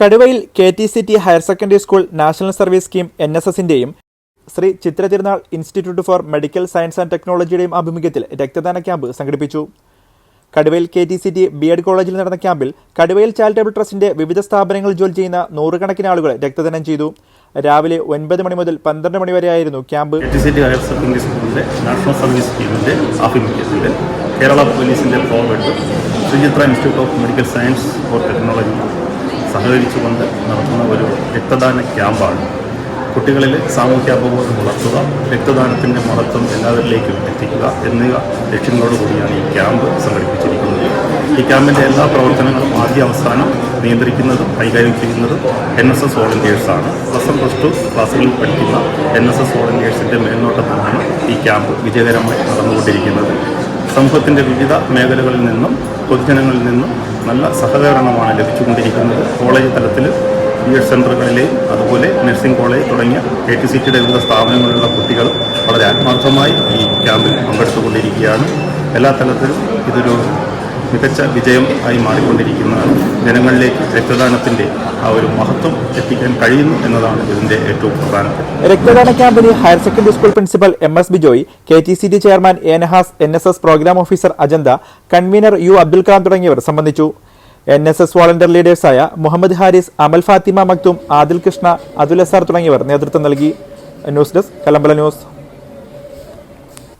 Kaduvayil K T C T higher secondary school national service scheme N S എസിന്റെയും Sree Chitra Thirunal institute for medical science and ടെക്നോളജിയുടെയും ആഭിമുഖ്യത്തിൽ രക്തദാന camp സംഘടിപ്പിച്ചു. Kaduvayil K T C T B Ed കോളേജിൽ നടന്ന ക്യാമ്പിൽ കടുവയിൽ charitable ട്രസ്റ്റിന്റെ വിവിധ സ്ഥാപനങ്ങളിൽ ജോലി ചെയ്യുന്ന നൂറുകണക്കിന് ആളുകൾ രക്തദാനം ചെയ്തു. രാവിലെ ഒൻപത് മണി മുതൽ പന്ത്രണ്ട് മണി വരെയായിരുന്നു ക്യാമ്പ്. ഹയർ സെക്കൻഡറി സ്കൂളിന്റെ നാഷണൽ സർവീസ് സ്കീമിന്റെ ആഭിമുഖ്യത്തിൽ കേരള പോലീസിന്റെ forward Sree Chitra institute of medical science for technology. സഹകരിച്ചുകൊണ്ട് നടത്തുന്ന ഒരു രക്തദാന ക്യാമ്പാണ്. കുട്ടികളിൽ സാമൂഹ്യ അവബോധം വളർത്തുക രക്തദാനത്തിന്റെ മഹത്വം എല്ലാവരിലേക്കും എത്തിക്കുക എന്നിവ ലക്ഷ്യങ്ങളോടുകൂടിയാണ് ഈ ക്യാമ്പ് സംഘടിപ്പിച്ചിരിക്കുന്നത്. ഈ ക്യാമ്പിന്റെ എല്ലാ പ്രവർത്തനങ്ങളും ആദ്യ അവസാനം നിയന്ത്രിക്കുന്നതും കൈകാര്യം ചെയ്യുന്നതും എൻ എസ് എസ് വോളണ്ടിയേഴ്സാണ് പ്ലസ് വൺ പ്ലസ് ടു ക്ലാസ്സുകളിൽ പഠിക്കുന്ന എൻ എസ് എസ് വോളണ്ടിയേഴ്സിന്റെ മേൽനോട്ടത്തിലാണ് ഈ ക്യാമ്പ് വിജയകരമായി നടന്നുകൊണ്ടിരിക്കുന്നത്. സമൂഹത്തിന്റെ വിവിധ മേഖലകളിൽ നിന്നും പൊതുജനങ്ങളിൽ നിന്നും നല്ല സഹകരണമാണ് ലഭിച്ചുകൊണ്ടിരിക്കുന്നത്. കോളേജ് തലത്തിൽ ബി എഡ് സെന്ററുകളിലെയും അതുപോലെ നഴ്സിംഗ് കോളേജ് തുടങ്ങിയ കെ ടി സി ടിയുടെ വിവിധ സ്ഥാപനങ്ങളിലുള്ള കുട്ടികൾ വളരെ ആത്മാർത്ഥമായി ഈ ക്യാമ്പിൽ പങ്കെടുത്തുകൊണ്ടിരിക്കുകയാണ്. എല്ലാ തലത്തിലും ഇതൊരു മികച്ച വിജയം ആയി മാറിക്കൊണ്ടിരിക്കുന്നതാണ് ജനങ്ങളിലേക്ക് രക്തദാനത്തിന്റെ ആ ഒരു മഹത്വം എത്തിക്കാൻ കഴിയുന്നു എന്നതാണ് ഇതിന്റെ ഏറ്റവും പ്രധാനപ്പെട്ട രക്തദാന ക്യാമ്പിന് higher secondary school principal M S Bijoy K T C D chairman A Nahas N S S programme officer Ajantha convener U Abdul Kalam തുടങ്ങിയവർ സംബന്ധിച്ചു. എൻ എസ് എസ് വോളണ്ടിയർ ലീഡേഴ്സായ മുഹമ്മദ് ഹാരിസ് അമൽ ഫാത്തിമ മക്തും ആദിൽ കൃഷ്ണ അതുൽ അസാർ തുടങ്ങിയവർ നേതൃത്വം നൽകി. News desk Kallambalam news.